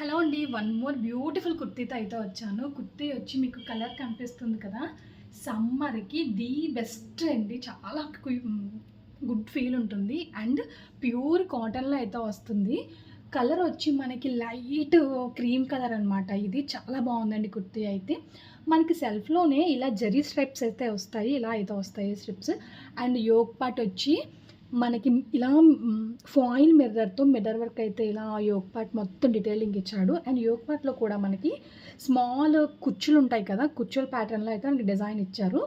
Hello అండి. One more beautiful కుర్తీతో అయితే వచ్చాను. కుర్తీ వచ్చి మీకు కలర్ కనిపిస్తుంది కదా. సమ్మర్కి ది బెస్ట్ అండి. చాలా గుడ్ ఫీల్ ఉంటుంది. అండ్ ప్యూర్ కాటన్లో అయితే వస్తుంది. కలర్ వచ్చి మనకి లైట్ క్రీమ్ కలర్ అనమాట ఇది చాలా బాగుందండి కుర్తీ అయితే. మనకి సెల్ఫ్లోనే ఇలా జరీ స్ట్రిప్స్ అయితే వస్తాయి. ఇలా అయితే వస్తాయి స్ట్రిప్స్. అండ్ యోగ్ పార్ట్ వచ్చి మనకి ఇలా ఫాయిల్ మిర్రర్తో మిర్రర్ వర్క్ అయితే ఇలా యోగ్ పార్ట్ మొత్తం డీటెయిలింగ్ ఇచ్చాడు. అండ్ యోగ్ పార్ట్లో కూడా మనకి స్మాల్ కుచ్చులు ఉంటాయి కదా కుచ్చుల ప్యాటర్న్లో అయితే మనకి డిజైన్ ఇచ్చారు.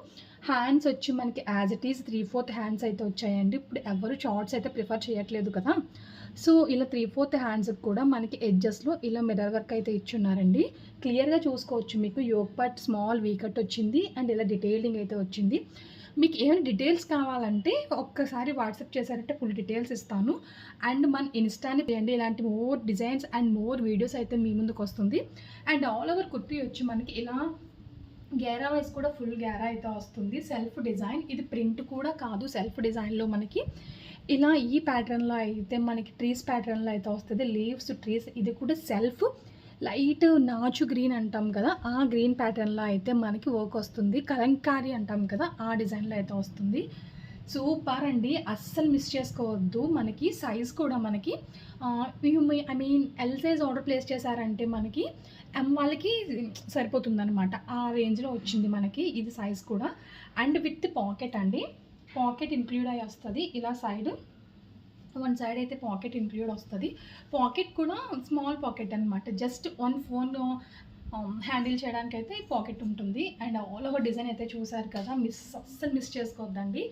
హ్యాండ్స్ వచ్చి మనకి as it is three fourth hands అయితే వచ్చాయండి. ఇప్పుడు ఎవరు షార్ట్స్ అయితే ప్రిఫర్ చేయట్లేదు కదా. సో ఇలా త్రీ ఫోర్త్ హ్యాండ్స్కి కూడా మనకి ఎడ్జెస్లో ఇలా మిర్రర్ వర్క్ అయితే ఇచ్చున్నారండి. క్లియర్గా చూసుకోవచ్చు మీకు yoke part small V cut వచ్చింది అండ్ ఇలా డీటెయిలింగ్ అయితే వచ్చింది. మీకు ఏమైనా డీటెయిల్స్ కావాలంటే ఒక్కసారి వాట్సాప్ చేశారంటే ఫుల్ డీటెయిల్స్ ఇస్తాను. అండ్ మన ఇన్స్టాని చేయండి ఇలాంటి more designs and more videos అయితే మీ ముందుకు వస్తుంది. అండ్ ఆల్ ఓవర్ కుర్తీ వచ్చి మనకి ఇలా గేరా వైజ్ కూడా ఫుల్ గేరా అయితే వస్తుంది. Self design. ఇది ప్రింట్ కూడా కాదు. సెల్ఫ్ డిజైన్లో మనకి ఇలా ఈ ప్యాటర్న్లో అయితే మనకి ట్రీస్ ప్యాటర్న్లో అయితే వస్తుంది. Leaves trees. ఇది కూడా సెల్ఫ్ లైట్ నాచు గ్రీన్ అంటాం కదా. ఆ గ్రీన్ ప్యాటర్న్లో అయితే మనకి వర్క్ వస్తుంది. కలంకారీ అంటాం కదా. ఆ డిజైన్లో అయితే వస్తుంది. సూపర్ అండి. అస్సలు మిస్ చేసుకోవద్దు. మనకి సైజ్ కూడా మనకి I mean L size order place చేశారంటే మనకి ఎం వాళ్ళకి సరిపోతుందనమాట ఆ రేంజ్లో వచ్చింది మనకి ఇది సైజ్ కూడా. అండ్ విత్ పాకెట్ అండి. పాకెట్ ఇంక్లూడ్ అయ్యి వస్తుంది. ఇలా సైడ్ వన్ సైడ్ అయితే పాకెట్ ఇంక్లూడ్ వస్తుంది. పాకెట్ కూడా స్మాల్ పాకెట్ అనమాట జస్ట్ వన్ ఫోన్ హ్యాండిల్ చేయడానికి అయితే పాకెట్ ఉంటుంది. అండ్ ఆల్ ఓవర్ డిజైన్ అయితే చూసారు కదా. మిస్ అస్సలు మిస్ చేసుకోవద్దండి.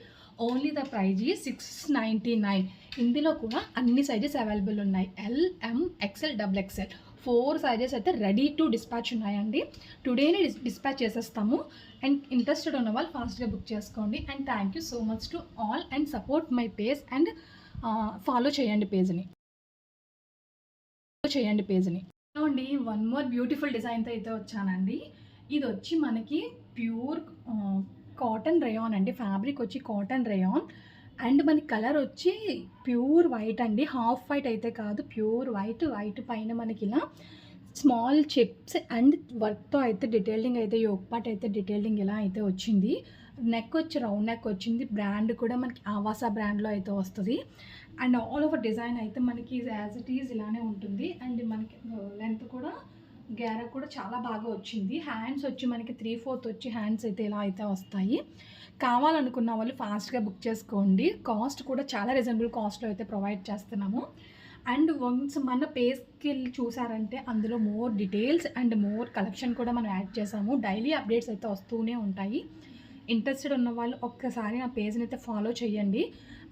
Only the price six ninety nine ఇందులో కూడా అన్ని సైజెస్ అవైలబుల్ ఉన్నాయి. L M XL double XL four sizes అయితే రెడీ టు డిస్పాచ్ ఉన్నాయండి. టుడేనే డిస్పాచ్ చేసేస్తాము. అండ్ ఇంట్రెస్టెడ్ ఉన్న వాళ్ళు ఫాస్ట్గా బుక్ చేసుకోండి. And thank you so much to all and support my page and follow చేయండి పేజ్ని చేయండి పేజ్ని అండి వన్ మోర్ బ్యూటిఫుల్ డిజైన్తో అయితే వచ్చానండి. ఇది వచ్చి మనకి ప్యూర్ కాటన్ రేయాన్ అండి. ఫ్యాబ్రిక్ వచ్చి కాటన్ రేయాన్. అండ్ మనకి కలర్ వచ్చి ప్యూర్ వైట్ అండి. హాఫ్ వైట్ అయితే కాదు ప్యూర్ వైట్ వైట్ పైన మనకి ఇలా స్మాల్ చిప్స్ అండ్ వర్క్తో అయితే డీటెయిలింగ్ అయితే యోగ్ పార్ట్ అయితే డీటెయిలింగ్ ఇలా అయితే వచ్చింది. నెక్ వచ్చి రౌండ్ నెక్ వచ్చింది. బ్రాండ్ కూడా మనకి ఆవాసా బ్రాండ్లో అయితే వస్తుంది. అండ్ ఆల్ ఓవర్ డిజైన్ అయితే మనకి యాజ్ ఇట్ ఈజ్ ఇలానే ఉంటుంది. అండ్ గ్యారా కూడా చాలా బాగా వచ్చింది. హ్యాండ్స్ వచ్చి మనకి త్రీ ఫోర్త్ వచ్చి హ్యాండ్స్ అయితే ఇలా అయితే వస్తాయి. కావాలనుకున్న వాళ్ళు ఫాస్ట్గా బుక్ చేసుకోండి. కాస్ట్ కూడా చాలా రీజనబుల్ కాస్ట్లో అయితే ప్రొవైడ్ చేస్తున్నాము. అండ్ వన్స్ మన పేజ్కి వెళ్ళి చూసారంటే అందులో more details and more collection కూడా మనం యాడ్ చేసాము. డైలీ అప్డేట్స్ అయితే వస్తూనే ఉంటాయి. ఇంట్రెస్టెడ్ ఉన్న వాళ్ళు ఒక్కసారి నా పేజ్ని అయితే ఫాలో చేయండి.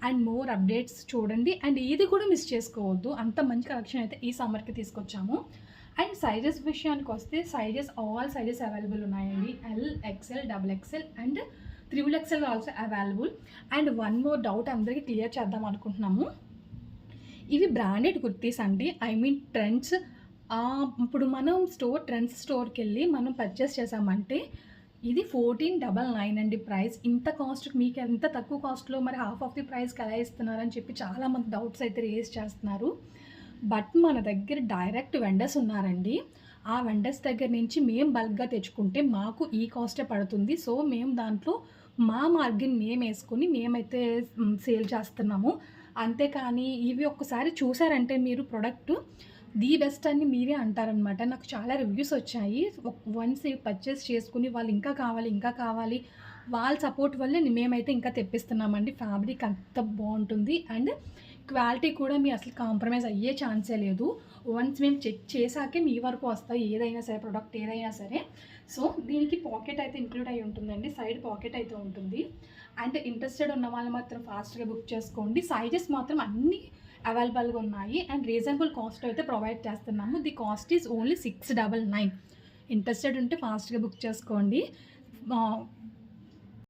అండ్ మోర్ అప్డేట్స్ చూడండి. అండ్ ఇది కూడా మిస్ చేసుకోవద్దు. అంత మంచి కలెక్షన్ అయితే ఈ సమ్మర్కి తీసుకొచ్చాము. అండ్ సైజెస్ విషయానికి వస్తే సైజెస్ ఆల్ సైజెస్ అవైలబుల్ ఉన్నాయండి. L XL double XL and triple XL also available and one more doubt అందరికీ క్లియర్ చేద్దాం అనుకుంటున్నాము. ఇవి బ్రాండెడ్ కుర్తీస్ అండి. ఐ మీన్ ట్రెండ్స్ ఇప్పుడు మనం స్టోర్ ట్రెండ్స్ స్టోర్కి వెళ్ళి మనం పర్చేస్ చేసామంటే ఇది ఫోర్టీన్ డబల్ నైన్ అండి ప్రైస్ ఇంత కాస్ట్ మీకు ఎంత తక్కువ కాస్ట్లో మరి హాఫ్ ఆఫ్ ది ప్రైస్కి ఎలా ఇస్తున్నారని చెప్పి చాలామంది డౌట్స్ అయితే రేస్ చేస్తున్నారు. బట్ మన దగ్గర డైరెక్ట్ వెండర్స్ ఉన్నారండి. ఆ వెండర్స్ దగ్గర నుంచి మేము బల్క్గా తెచ్చుకుంటే మాకు ఈ కాస్టే పడుతుంది. సో మేము దాంట్లో మా మార్గిన్ మేము వేసుకుని మేమైతే సేల్ చేస్తున్నాము. అంతేకాని ఇవి ఒక్కసారి చూసారంటే మీరు ప్రొడక్ట్ ది బెస్ట్ అని మీరే అంటారనమాట. నాకు చాలా రివ్యూస్ వచ్చాయి. వన్స్ పర్చేస్ చేసుకుని వాళ్ళు ఇంకా కావాలి ఇంకా కావాలి వాళ్ళ సపోర్ట్ వల్లే మేమైతే ఇంకా తెప్పిస్తున్నామండి. ఫ్యాబ్రిక్ అంత బాగుంటుంది. అండ్ క్వాలిటీ కూడా మీ అసలు కాంప్రమైజ్ అయ్యే ఛాన్సే లేదు. వన్స్ మేము చెక్ చేశాకే మీ వరకు వస్తాయి ఏదైనా సరే ప్రొడక్ట్ ఏదైనా సరే. సో దీనికి పాకెట్ అయితే ఇంక్లూడ్ అయి ఉంటుందండి సైడ్ పాకెట్ అయితే ఉంటుంది. అండ్ ఇంట్రెస్టెడ్ ఉన్న వాళ్ళు మాత్రం ఫాస్ట్గా బుక్ చేసుకోండి. సైజెస్ మాత్రం అన్నీ అవైలబుల్గా ఉన్నాయి. అండ్ రీజనబుల్ కాస్ట్ అయితే ప్రొవైడ్ చేస్తున్నాము. The cost is only six double nine interested ఉంటే ఫాస్ట్గా బుక్ చేసుకోండి. Uh,